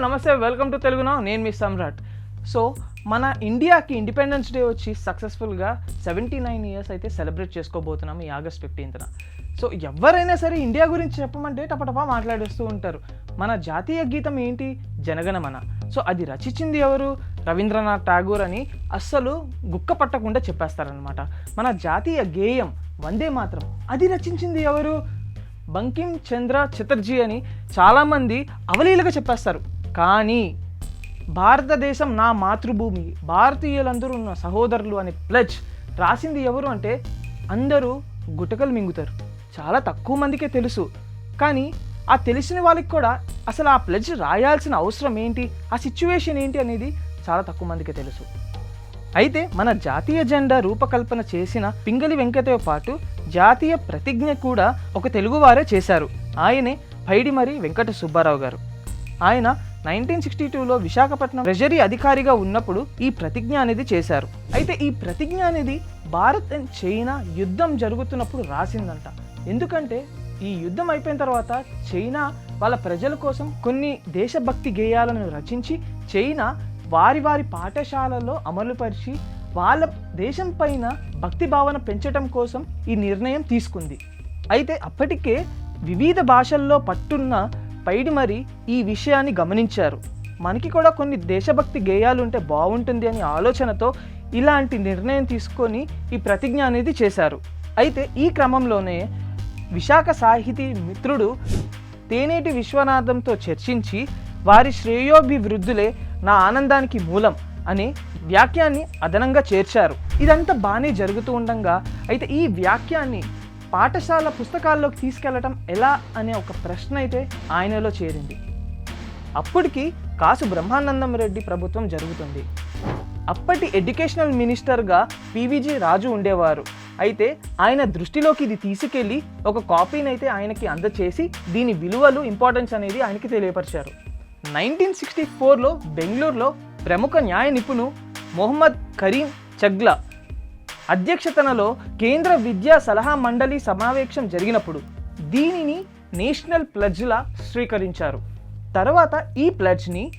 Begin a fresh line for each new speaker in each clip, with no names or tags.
నమస్తే welcome to తెలుగునా నేను మీ సమ్రాట్. సో మన ఇండియాకి ఇండిపెండెన్స్ డే వచ్చి సక్సెస్ఫుల్గా సెవెంటీ నైన్ ఇయర్స్ అయితే సెలబ్రేట్ చేసుకోబోతున్నాం ఈ ఆగస్ట్ ఫిఫ్టీన్త్న సో ఎవరైనా సరే ఇండియా గురించి చెప్పమంటే టపటపా మాట్లాడేస్తూ ఉంటారు. మన జాతీయ గీతం ఏంటి? జనగణమన. సో అది రచించింది ఎవరు? రవీంద్రనాథ్ ఠాగూర్ అని అస్సలు గుక్క పట్టకుండా చెప్పేస్తారనమాట మన జాతీయ గేయం వందే మాత్రం. అది రచించింది ఎవరు? బంకిం చంద్ర చటర్జీ అని చాలామంది అవలీలగా చెప్పేస్తారు. కానీ భారతదేశం నా మాతృభూమి భారతీయులందరూ ఉన్న సహోదరులు అనే ప్లజ్ రాసింది ఎవరు అంటే అందరూ గుటకలు మింగుతారు. చాలా తక్కువ మందికే తెలుసు. కానీ ఆ తెలిసిన వాళ్ళకి కూడా అసలు ఆ ప్లజ్ రాయాల్సిన అవసరం ఏంటి ఆ సిచ్యువేషన్ ఏంటి అనేది చాలా తక్కువ మందికే తెలుసు. అయితే మన జాతీయ జెండా రూపకల్పన చేసిన పింగళి వెంకటతో పాటు జాతీయ ప్రతిజ్ఞ కూడా ఒక తెలుగువారే చేశారు. ఆయనే పైడిమరి వెంకట సుబ్బారావు గారు. ఆయన నైన్టీన్ సిక్స్టీ టూలో విశాఖపట్నం ట్రెజరీ అధికారిగా ఉన్నప్పుడు ఈ ప్రతిజ్ఞ అనేది చేశారు. అయితే ఈ ప్రతిజ్ఞ అనేది భారత్ అండ్ చైనా యుద్ధం జరుగుతున్నప్పుడు రాసిందంట. ఎందుకంటే ఈ యుద్ధం అయిపోయిన తర్వాత చైనా వాళ్ళ ప్రజల కోసం కొన్ని దేశభక్తి గేయాలను రచించి చైనా వారి వారి పాఠశాలల్లో అమలుపరిచి వాళ్ళ దేశం పైన భక్తి భావన పెంచడం కోసం ఈ నిర్ణయం తీసుకుంది. అయితే అప్పటికే వివిధ భాషల్లో పట్టున్న పైడిమరి ఈ విషయాన్ని గమనించారు. మనకి కూడా కొన్ని దేశభక్తి గేయాలు ఉంటే బాగుంటుంది అనే ఆలోచనతో ఇలాంటి నిర్ణయం తీసుకొని ఈ ప్రతిజ్ఞ అనేది చేశారు. అయితే ఈ క్రమంలోనే విశాఖ సాహితీ మిత్రుడు తేనేటి విశ్వనాథంతో చర్చించి వారి శ్రేయోభివృద్ధులే నా ఆనందానికి మూలం అని వ్యాఖ్యాన్ని అదనంగా చేర్చారు. ఇదంతా బాగానే జరుగుతూ ఉండగా అయితే ఈ వ్యాఖ్యాన్ని పాఠశాల పుస్తకాల్లోకి తీసుకెళ్ళటం ఎలా అనే ఒక ప్రశ్న అయితే ఆయనలో చేరింది. అప్పటికి కాసు బ్రహ్మానందం రెడ్డి ప్రభుత్వం జరుగుతుంది. అప్పటి ఎడ్యుకేషనల్ మినిస్టర్గా పీవీజీ రాజు ఉండేవారు. అయితే ఆయన దృష్టిలోకి ఇది తీసుకెళ్ళి ఒక కాపీని అయితే ఆయనకి అందచేసి దీని విలువలు ఇంపార్టెన్స్ అనేది ఆయనకి తెలియపరిచారు. నైన్టీన్ సిక్స్టీ ఫోర్లో బెంగళూరులో ప్రముఖ న్యాయ నిపుణు మొహమ్మద్ కరీం చగ్లా అధ్యక్షతనలో కేంద్ర విద్యా సలహా మండలి సమావేశం జరిగినప్పుడు దీనిని నేషనల్ ప్లడ్జ్లా స్వీకరించారు. తర్వాత ఈ ప్లడ్జ్ని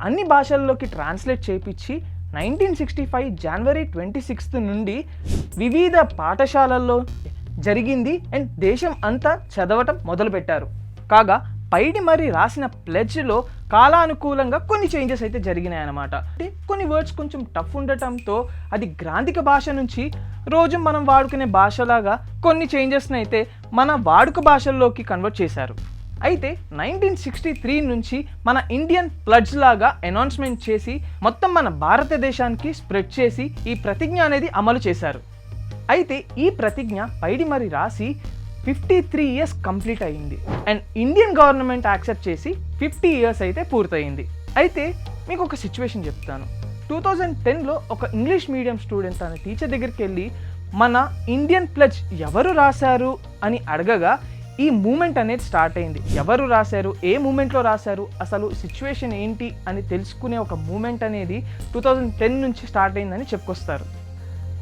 అన్ని భాషల్లోకి ట్రాన్స్లేట్ చేపించి nineteen sixty five January twenty sixth నుండి వివిధ పాఠశాలల్లో జరిగింది అండ్ దేశం అంతా చదవటం మొదలుపెట్టారు. కాగా పైడి మరి రాసిన ప్లెడ్జ్లో కాలానుకూలంగా కొన్ని చేంజెస్ అయితే జరిగినాయి అన్నమాట అంటే కొన్ని వర్డ్స్ కొంచెం టఫ్ ఉండటంతో అది గ్రాంధిక భాష నుంచి రోజు మనం వాడుకునే భాషలాగా కొన్ని చేంజెస్ని అయితే మన వాడుక భాషల్లోకి కన్వర్ట్ చేశారు. అయితే నైన్టీన్ సిక్స్టీ త్రీ నుంచి మన ఇండియన్ ప్లడ్జ్ లాగా అనౌన్స్మెంట్ చేసి మొత్తం మన భారతదేశానికి స్ప్రెడ్ చేసి ఈ ప్రతిజ్ఞ అనేది అమలు చేశారు. అయితే ఈ ప్రతిజ్ఞ పైడి మరి రాసి ఫిఫ్టీ త్రీ ఇయర్స్ కంప్లీట్ అయ్యింది. అండ్ ఇండియన్ గవర్నమెంట్ యాక్సెప్ట్ చేసి ఫిఫ్టీ ఇయర్స్ అయితే పూర్తయింది అయితే మీకు ఒక సిచ్యువేషన్ చెప్తాను. టూ థౌజండ్ టెన్లో ఒక ఇంగ్లీష్ మీడియం స్టూడెంట్ తన టీచర్ దగ్గరికి వెళ్ళి మన ఇండియన్ ప్లజ్ ఎవరు రాశారు? అని అడగగా ఈ మూమెంట్ అనేది స్టార్ట్ అయింది ఎవరు రాశారు? ఏ మూమెంట్లో రాశారు? అసలు సిచ్యువేషన్ ఏంటి? అని తెలుసుకునే ఒక మూమెంట్ అనేది టూ థౌజండ్ టెన్ నుంచి స్టార్ట్ అయిందని చెప్పుకొస్తారు.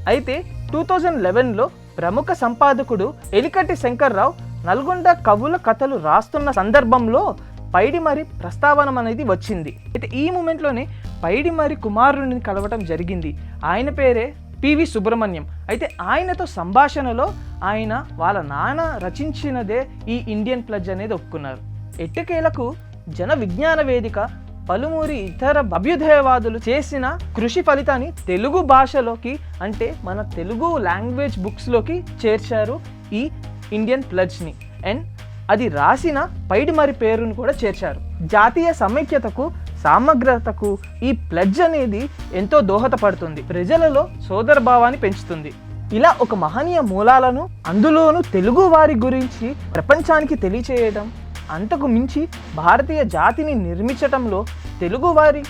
అయితే టూ థౌజండ్ లెవెన్లో ప్రముఖ సంపాదకుడు ఎలికట్టి శంకర్రావు నల్గొండ కవుల కథలు రాస్తున్న సందర్భంలో పైడిమరి ప్రస్తావన అనేది వచ్చింది. అయితే ఈ మూమెంట్లోనే పైడిమరి కుమారుడిని కలవటం జరిగింది. ఆయన పేరే పివి సుబ్రహ్మణ్యం. అయితే ఆయనతో సంభాషణలో ఆయన వాళ్ళ నాన్న రచించినదే ఈ ఇండియన్ ప్లజ్ అనేది ఒప్పుకున్నారు. ఎట్టకేలకు జన విజ్ఞాన వేదిక పలువురి ఇతర అభ్యుదయవాదులు చేసిన కృషి ఫలితాన్ని తెలుగు భాషలోకి అంటే మన తెలుగు లాంగ్వేజ్ బుక్స్లోకి చేర్చారు ఈ ఇండియన్ ప్లడ్జ్ని అండ్ అది రాసిన పైడిమరి పేరును కూడా చేర్చారు. జాతీయ సమైక్యతకు సామగ్రతకు ఈ ప్లడ్జ్ అనేది ఎంతో దోహదపడుతుంది. ప్రజలలో సోదర భావాన్ని పెంచుతుంది. ఇలా ఒక మహనీయ మూలాలను అందులోనూ తెలుగు వారి గురించి ప్రపంచానికి తెలియచేయడం అంతకు మించి భారతీయ జాతిని నిర్మించటంలో తెలుగువారి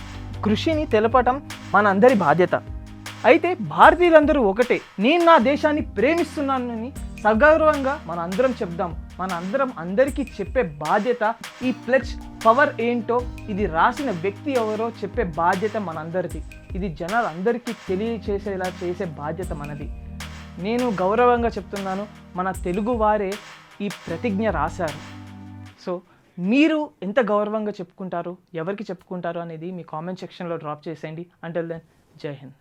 కృషిని తెలపటం మనందరి బాధ్యత. అయితే భారతీయులందరూ ఒకటే నేను నా దేశాన్ని ప్రేమిస్తున్నానని సగౌరవంగా మన అందరం చెప్దాం. మన అందరం అందరికీ చెప్పే బాధ్యత ఈ ప్లెచ్ పవర్ ఏంటో ఇది రాసిన వ్యక్తి ఎవరో చెప్పే బాధ్యత మనందరిది. ఇది జనాలందరికీ తెలియచేసేలా చేసే బాధ్యత మనది. నేను గౌరవంగా చెప్తున్నాను మన తెలుగు వారే ఈ ప్రతిజ్ఞ రాశారు. సో మీరు ఎంత గౌరవంగా చెప్పుకుంటారు ఎవరికి చెప్పుకుంటారు అనేది మీ కామెంట్ సెక్షన్లో డ్రాప్ చేసేయండి. Until then Jai Hind